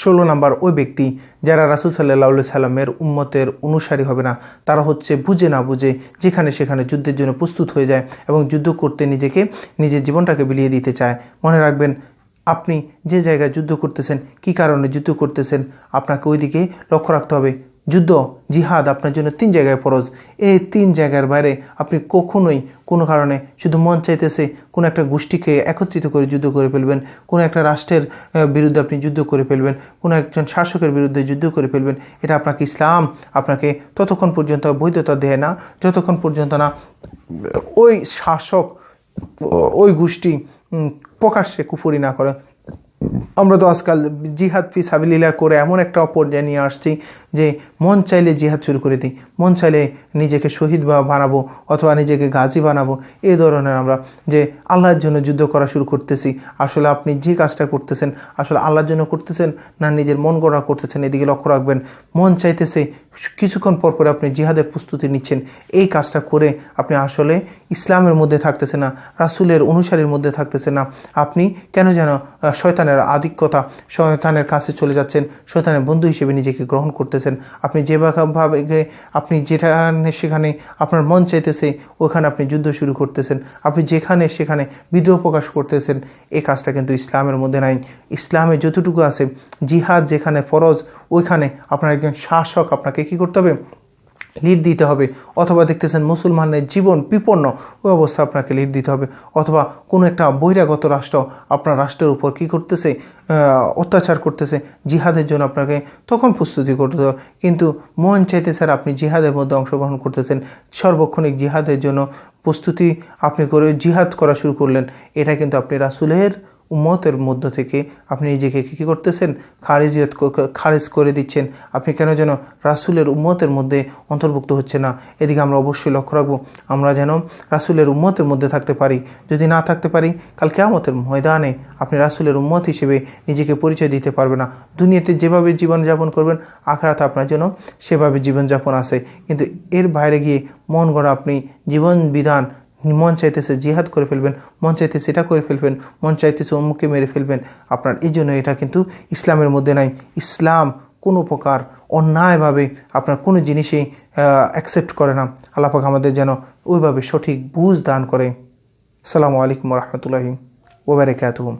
ষোলো নাম্বার ওই ব্যক্তি যারা রাসুল সাল্লাহ সাল্লামের উম্মতের অনুসারী হবে না, তারা হচ্ছে বুঝে না বুঝে যেখানে সেখানে যুদ্ধের জন্য প্রস্তুত হয়ে যায় এবং যুদ্ধ করতে নিজেকে, নিজের জীবনটাকে বিলিয়ে দিতে চায়। মনে রাখবেন, আপনি যে জায়গায় যুদ্ধ করতেছেন, কি কারণে যুদ্ধ করতেছেন, আপনাকে ওইদিকে লক্ষ্য রাখতে হবে। যুদ্ধ, জিহাদ আপনার জন্য তিন জায়গায় ফরজ। এই তিন জায়গার বাইরে আপনি কখনোই কোনো কারণে শুধু মন চাইতেছে কোনো একটা গোষ্ঠীকে একত্রিত করে যুদ্ধ করে ফেলবেন, কোনো একটা রাষ্ট্রের বিরুদ্ধে আপনি যুদ্ধ করে ফেলবেন, কোনো একজন শাসকের বিরুদ্ধে যুদ্ধ করে ফেলবেন, এটা আপনাকে ইসলাম, আপনাকে ততক্ষণ পর্যন্ত বৈধতা দেয় না, যতক্ষণ পর্যন্ত না ওই শাসক, ওই গোষ্ঠী প্রকাশ্যে কুফরি না করে। আমরা তো আজকাল জিহাদ ফি সাবিলিলা করে এমন একটা পর্যায়ে নিয়ে আসছি যে মন চাইলে জিহাদ শুরু করে দিই। মন চাইলে নিজেকে শহীদ বানাবো অথবা নিজেকে গাজী বানাবো। এই ধরনের আমরা যে আল্লাহর জন্য যুদ্ধ করা শুরু করতেছি, আসলে আপনি যে কাজটা করতেছেন, আসলে আল্লাহর জন্য করতেছেন না নিজের মন গড়া করতেছেন, এদিকে লক্ষ্য রাখবেন, মন চাইতেছে কিছুক্ষণ পর পরে আপনি জিহাদের প্রস্তুতি নিচ্ছেন। এই কাজটা করে আপনি আসলে ইসলামের মধ্যে থাকতেছে না, রাসুলের অনুসারীর মধ্যে থাকতেছে না। আপনি কেন যেন শয়তানের আধিক্যতা, শয়তানের কাছে চলে যাচ্ছেন, শয়তানের বন্ধু হিসেবে নিজেকে গ্রহণ করতেছেন। আপনি যেভাবে আপনি যেখানে সেখানে আপনার মন চাইতেছে, ওখানে আপনি যুদ্ধ শুরু করতেছেন। আপনি যেখানে সেখানে বিদ্রোহ প্রকাশ করতেছেন, এই কাজটা কিন্তু ইসলামের মধ্যে নাই। ইসলামে যতটুকু আছে, জিহাদ যেখানে ফরজ, ওইখানে আপনার একজন শাসক আপনাকে কি করতে হবে? লিড দিতে হবে। অথবা দেখতেছেন মুসলমানের জীবন বিপন্ন ওই অবস্থা আপনাকে লিড দিতে হবে। অথবা কোনো একটা বহিরাগত রাষ্ট্র আপনার রাষ্ট্রের উপর কি করতেছে অত্যাচার করতেছে, জিহাদের জন্য আপনাকে তখন প্রস্তুতি করতে হবে। কিন্তু মন চাইতে স্যার আপনি জিহাদের মধ্যে অংশগ্রহণ করতেছেন, সর্বক্ষণিক জিহাদের জন্য প্রস্তুতি আপনি করে জিহাদ করা শুরু করলেন। এটা কিন্তু আপনি রাসুলের উম্মতের মধ্য থেকে আপনি নিজেকে কী করতেছেন? খারিজিয়ত খারিজ করে দিচ্ছেন। আপনি কেন যেন রাসুলের উম্মতের মধ্যে অন্তর্ভুক্ত হচ্ছে না? এদিকে আমরা অবশ্যই লক্ষ্য রাখব, আমরা যেন রাসুলের উম্মতের মধ্যে থাকতে পারি। যদি না থাকতে পারি, কাল কেয়ামতের ময়দানে আপনি রাসুলের উম্মত হিসেবে নিজেকে পরিচয় দিতে পারবে না। দুনিয়াতে যেভাবে জীবনযাপন করবেন, আখরাতে আপনার জন্য সেভাবে জীবনযাপন আছে। কিন্তু এর বাইরে গিয়ে মন গড়া আপনি জীবন বিধান মন চাইতেছে জিহাদ করে ফেলবেন, মন চাইতেছে এটা করে ফেলবেন, মন চাইতেছে অমুককে মেরে ফেলবেন। আপনার এই জন্য এটা কিন্তু ইসলামের মধ্যে নাই। ইসলাম কোনো প্রকার অন্যায়ভাবে আপনার কোনো জিনিসই অ্যাকসেপ্ট করে না। আল্লাপাক আমাদের যেন ওইভাবে সঠিক বুঝ দান করে। সালামু আলাইকুম রহমতুল্লাহি ওবরাকাতুহুম